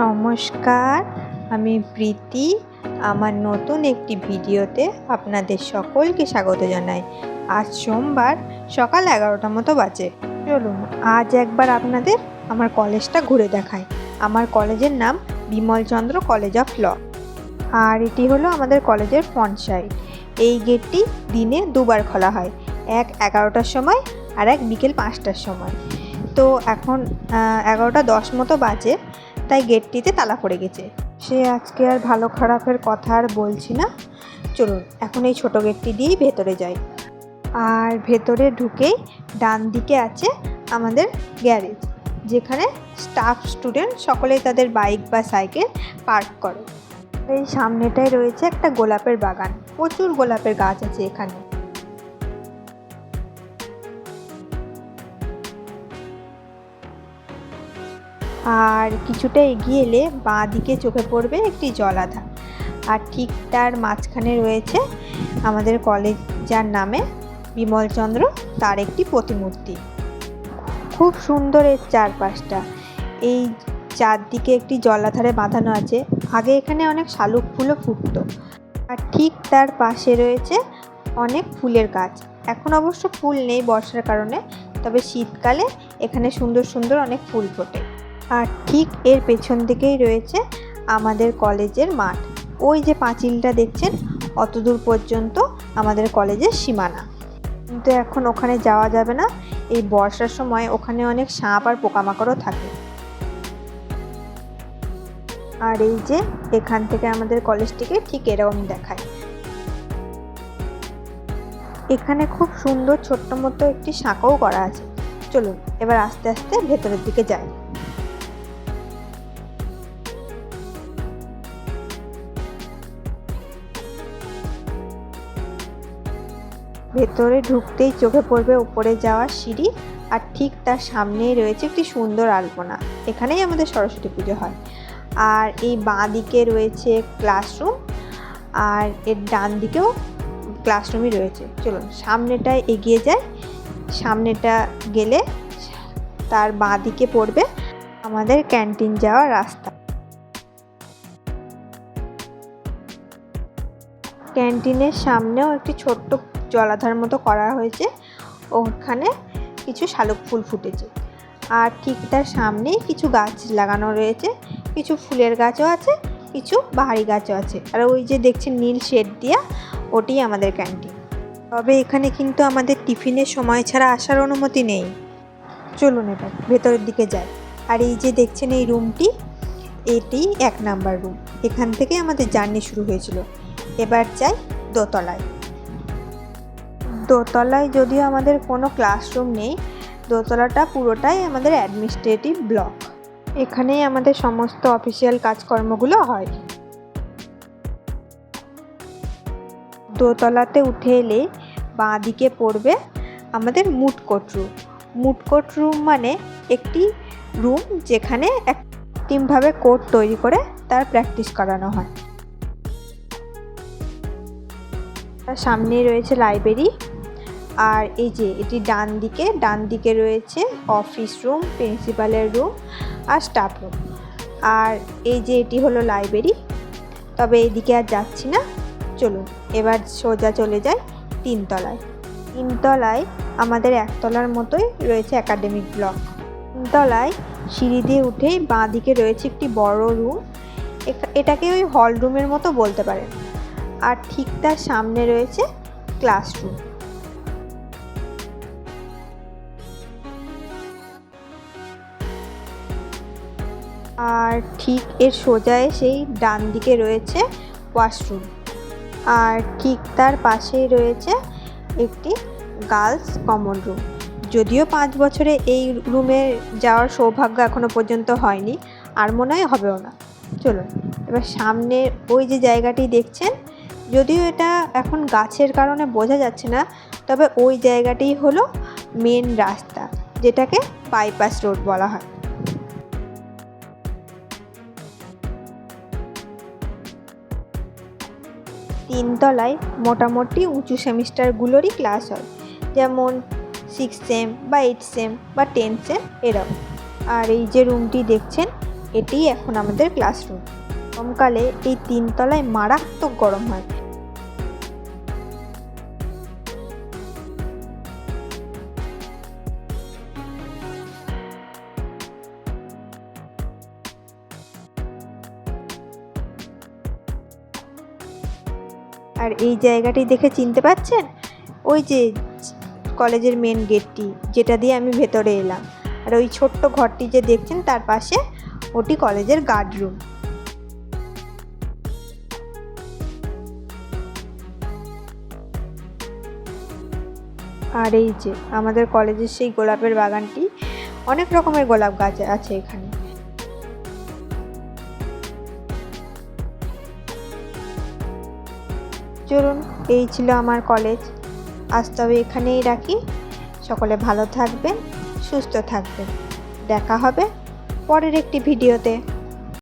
নমস্কার, আমি প্রীতি। আমার নতুন একটি ভিডিওতে আপনাদের সকলকে স্বাগত জানাই। আজ সোমবার, সকাল এগারোটা মতো বাজে। চলুন, আজ একবার আপনাদের আমার কলেজটা ঘুরে দেখাই। আমার কলেজের নাম বিমলচন্দ্র কলেজ অফ ল। আর এটি হলো আমাদের কলেজের ফ্রন্ট সাইড এই গেটটি দিনে দুবার খোলা হয়। এক এগারোটার সময় আর এক বিকেল পাঁচটার সময়। তো এখন এগারোটা দশ মতো বাজে। তাই গেটটিতে তালা পড়ে গেছে। সে আজকে আর ভালো খারাপের কথা আর বলছি না। চলুন, এখন এই ছোট গেটটি দিয়েই ভেতরে যাই। আর ভেতরে ঢুকেই ডান দিকে আছে আমাদের গ্যারেজ, যেখানে স্টাফ স্টুডেন্ট সকলেই তাদের বাইক বা সাইকেল পার্ক করে। এই সামনেটায় রয়েছে একটা গোলাপের বাগান। প্রচুর গোলাপের গাছ আছে এখানে। আর কিছুটা এগিয়ে এলে বাঁ দিকে চোখে পড়বে একটি জলাধার। আর ঠিক তার মাঝখানে রয়েছে আমাদের কলেজ যার নামে বিমলচন্দ্র, তার একটি প্রতিমূর্তি। খুব সুন্দর এর চারপাশটা। এই চারদিকে একটি জলাধারে বাঁধানো আছে। আগে এখানে অনেক শালুক ফুলও ফুটতো। আর ঠিক তার পাশে রয়েছে অনেক ফুলের গাছ। এখন অবশ্য ফুল নেই বর্ষার কারণে, তবে শীতকালে এখানে সুন্দর সুন্দর অনেক ফুল ফোটে। আর ঠিক এর পেছন দিকেই রয়েছে আমাদের কলেজের মাঠ। ওই যে পাঁচিলটা দেখছেন অত দূর পর্যন্ত আমাদের কলেজের সীমানা। কিন্তু এখন ওখানে যাওয়া যাবে না। এই বর্ষার সময় ওখানে অনেক সাপ আর পোকামাকড়ও থাকে। আর এই যে এখান থেকে আমাদের কলেজটিকে ঠিক এরকম দেখায়। এখানে খুব সুন্দর ছোট্ট মতো একটি শাঁখাও করা আছে। চলুন, এবার আস্তে আস্তে ভেতরের দিকে যাই। ভেতরে ঢুকতেই চোখে পড়বে উপরে যাওয়ার সিঁড়ি, আর ঠিক তার সামনেই রয়েছে একটি সুন্দর আলপনা। এখানেই আমাদের সরস্বতী পুজো হয়। আর এই বাঁ দিকে রয়েছে ক্লাসরুম, আর এর ডান দিকেও ক্লাসরুমই রয়েছে। চলুন, সামনেটায় এগিয়ে যায় সামনেটা গেলে তার বাঁ দিকে পড়বে আমাদের ক্যান্টিন যাওয়ার রাস্তা। ক্যান্টিনের সামনেও একটি ছোট্ট জলাধার মতো করা হয়েছে। ওখানে কিছু শালুক ফুল ফুটেছে। আর ঠিক তার সামনেই কিছু গাছ লাগানো রয়েছে। কিছু ফুলের গাছও আছে, কিছু বাহারি গাছও আছে। আর ওই যে দেখছেন নীল শেড দিয়া, ওটি আমাদের ক্যান্টিন। তবে এখানে কিন্তু আমাদের টিফিনের সময় ছাড়া আসার অনুমতি নেই। চলুন এবার, ভেতরের দিকে যাই। আর এই যে দেখছেন এই রুমটি, এটি এক নাম্বার রুম। এখান থেকে আমাদের জার্নি শুরু হয়েছিল। এবার যাই দোতলায়। দোতলায় যদিও আমাদের কোনো ক্লাসরুম নেই, দোতলাটা পুরোটাই আমাদের অ্যাডমিনিস্ট্রেটিভ ব্লক এখানেই আমাদের সমস্ত অফিসিয়াল কাজকর্মগুলো হয়। দোতলাতে উঠে এলে বাঁ দিকে পড়বে আমাদের মুটকোট রুম মুটকোট রুম মানে একটি রুম যেখানে এক টিমভাবে কোর্ট তৈরি করে তার প্র্যাকটিস করানো হয়। তার সামনেই রয়েছে লাইব্রেরি আর এই যে এটি ডান দিকে ডান দিকে রয়েছে অফিস রুম প্রিন্সিপালের রুম আর স্টাফ রুম আর এই যে এটি হলো লাইব্রেরি তবে এইদিকে আর যাচ্ছি না। চলুন, এবার সোজা চলে যাই তিনতলায়। তিনতলায় আমাদের একতলার মতোই রয়েছে একাডেমিক ব্লক তিনতলায় সিঁড়ি দিয়ে উঠেই বাঁ দিকে রয়েছে একটি বড় রুম এটাকে ওই হল রুমের মতো বলতে পারেন। আর ঠিক তার সামনে রয়েছে ক্লাসরুম আর ঠিক এর সোজায় সেই ডান দিকে রয়েছে ওয়াশরুম আর ঠিক তার পাশেই রয়েছে একটি গার্লস কমন রুম যদিও পাঁচ বছরে এই রুমে যাওয়ার সৌভাগ্য এখনও পর্যন্ত হয়নি, আর মনে হয় হবেও না। চলুন, এবার সামনে ওই যে জায়গাটি দেখছেন, যদিও এটা এখন গাছের কারণে বোঝা যাচ্ছে না, তবে ওই জায়গাটিই হলো মেন রাস্তা, যেটাকে বাইপাস রোড বলা হয়। তিনতলায় মোটামুটি উঁচু সেমিস্টারগুলোরই ক্লাস হয়। যেমন সিক্স সেম বা এইট সেম বা টেন সেম এরকম আর এই যে রুমটি দেখছেন এটি এখন আমাদের ক্লাসরুম গরমকালে এই তিনতলায় মারাত্মক গরম হয়। আর এই জায়গাটি দেখে চিনতে পারছেন ওই যে কলেজের মেন গেটটি যেটা দিয়ে আমি ভেতরে এলাম। আর ওই ছোট্ট ঘরটি যে দেখছেন, তার পাশে ওটি কলেজের গার্ড রুম আর এই যে আমাদের কলেজের সেই গোলাপের বাগানটি, অনেক রকমের গোলাপ গাছ আছে এখানে। চলুন, এই ছিল আমার কলেজ আজ তবে এখানেই রাখি। সকলে ভালো থাকবেন, সুস্থ থাকবেন। দেখা হবে পরের একটি ভিডিওতে